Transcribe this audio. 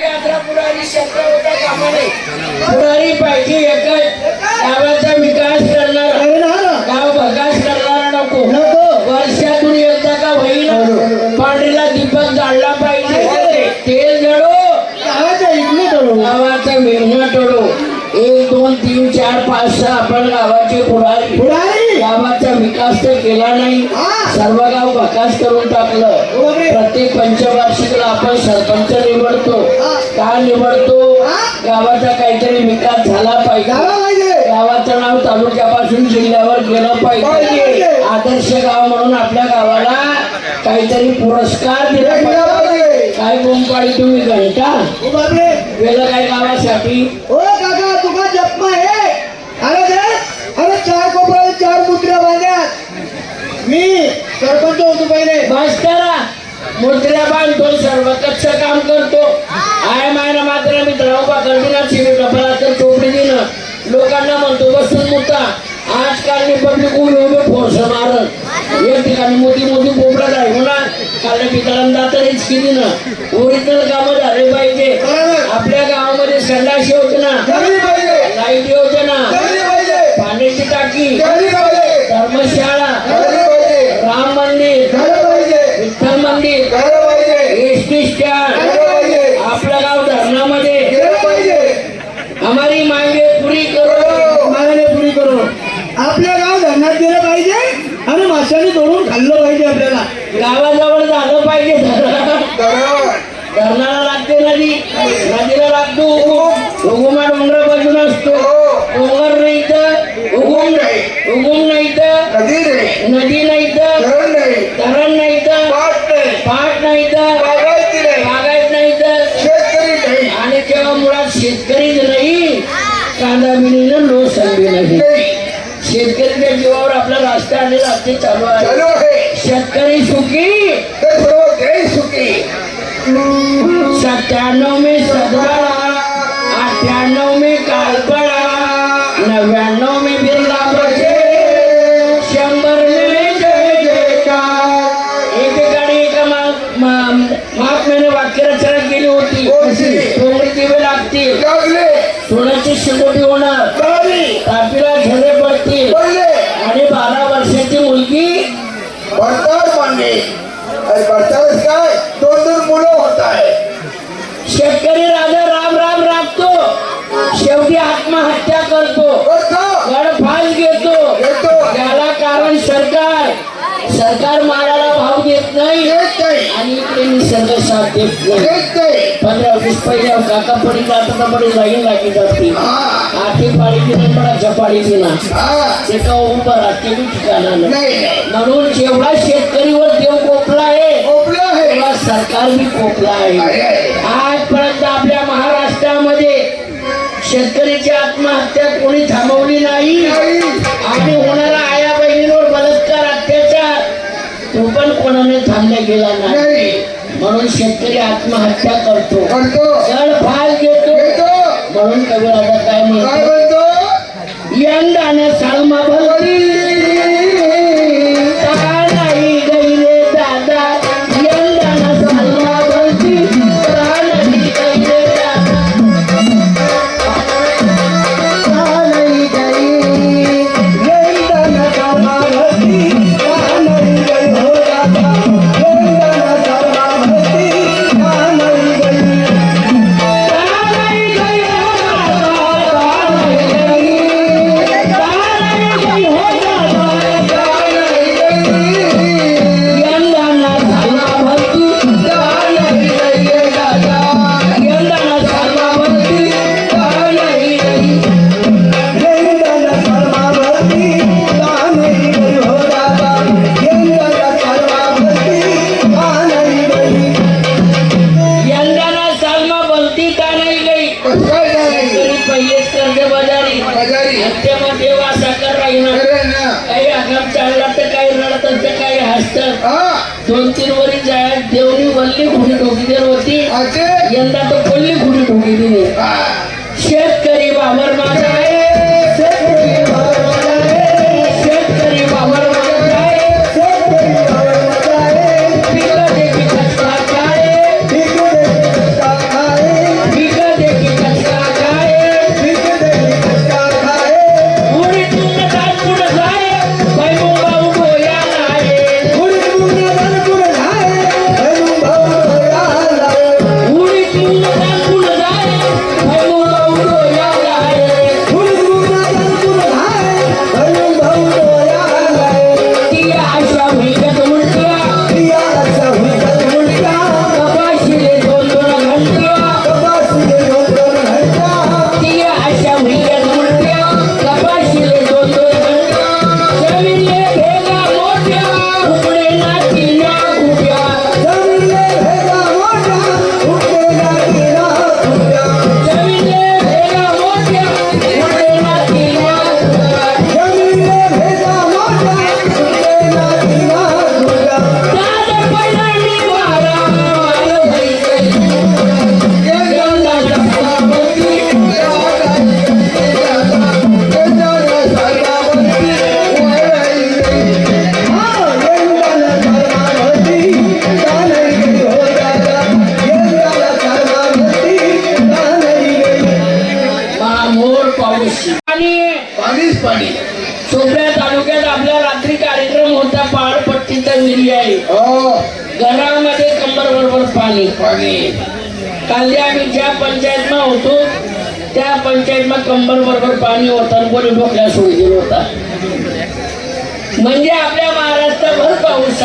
पुढारी शब्द होता कामा नये पुढारी पाहिजे एकच गावाचा विकास करणार. गाव भगास करणारा नको. वर्षातून एकदा का होईना पांढरीला दीपक जाळला पाहिजे. तेल जळो. गावाच्या इकडे करू गावाचा मेहना टळो. एक दोन तीन चार पाच सहा आपण गावाचे पुढारी. पुढारी? गावाचा विकास तर केला नाही. हा. सर्व गाव भकास करून टाकलं. प्रत्येक पंचवार्षिकला आपण सरपंच निवडतो. का निवडतो. गावाचा काहीतरी विकास झाला पाहिजे. गावा पाहिजे. गावाचं नाव तालुक्यापासून जिल्ह्यावर गेलं पाहिजे. आदर्श गाव म्हणून आपल्या गावाला काहीतरी पुरस्कार दिला पाहिजे. काय बोंबाडी तुम्ही घंटा गेलं काय गावासाठी ओ काका तुका जपमा आहे अरे दे अरे चार कोपऱ्याला चार मुद्रा बांध्यात मी सरपंच होतो पहिले. बस करा मुद्रा बांधतो सर्व कच्छ काम करतो. आय मायना मात्र मी द्रावपा करदिना शिवी डबला तर चोपडी दिनं लोकांना म्हणतो बसून मुद्दा. आजकाल मी पब्लिक उभे उभे फोर्स मारत. एक ठिकाणी मोठी मोठी बोबडा राहिलो ना काल पितळांना तर हेच केली ना ओरिजिनल कामं झाले पाहिजे. आपल्या गावामध्ये संडास योजना झाली पाहिजे लाइट योजना झाली पाहिजे पाण्याची टाकी झाली पाहिजे धर्मशाळा झाली पाहिजे राम मंदिर झालं पाहिजे विठ्ठल मंदिर झालं पाहिजे एस टी स्टँड झालं पाहिजे आपलं गाव धरणामध्ये गेलं पाहिजे हमारी मांगे पुरी करो हो. मागणी पुरी करो आपल्या गाव धरणात गेलं पाहिजे आणि माशाने तोडून खाल्लं पाहिजे आपल्याला गावाजवळ झालं पाहिजे. धरण. धरणाला लागते नदी. नदीला लागतो उगम. डोंगर बाजून असतो. डोंगर नाही तर उगम उगम नाही. तर नदी नाही. तर धरण नाही. तर पाठ नाही. पाट नाही तर बागायती नाही. तर शेतकरी नाही. आणि तेव्हा मुळात शेतकरीच नाही कांदा बिनीनं लो संधी नाही. शेतकऱ्याच्या जीवावर आपला राष्ट्र आणि आहे. चालू आहे. शेतकरी सुखी? तर सर्व देश सुखी. सत्त्याण्णव में सदबळा अठ्ठ्याण्णव में आणि इकडे निसर्ग साथ नाही नाही. पंधरा वीस पहिल्या काका पडी पडी लागली जाते. हा आठी पाडी दिना पडाच्या पाडी दिना हा ते का उभं राहते बी ठिकाणा नाही. नाही नाही. म्हणून जेवढा शेतकरीवर देव कोपला आहे तेवढा सरकार बी कोपला आहे. आजपर्यंत आपल्या महाराष्ट्रामध्ये शेतकरीची आत्महत्या कोणी थांबवली नाही. नाही. आणि होणारा आया बहिणीवर बलात्कार अत्याचार तो पण कोणाने थांबला गेला नाही. नाही. शेतकरी आत्महत्या करतो. करतो. जड फाल घेतो. म्हणून कविराजा काय काय म्हणतो? यंदाने सालमा भरती काही आगाम चालला तर काही रडतात तर काही हसतात. दोन तीन वरी जाय देवनी वल्ली खुडी ठोकीदेर होती. यंदा तर कोल्ली खुडी ठोकी दिली. शेतकरी बाबर माझा विहिरी आहे. हो. घरामध्ये कंबर बरोबर पाणी. पाणी. काल आम्ही ज्या पंचायत होतो त्या पंचायत कंबर बरोबर पाणी होतं कोणी डोक्याला सोडी दिलं होता. म्हणजे आपल्या महाराष्ट्राभर पाऊस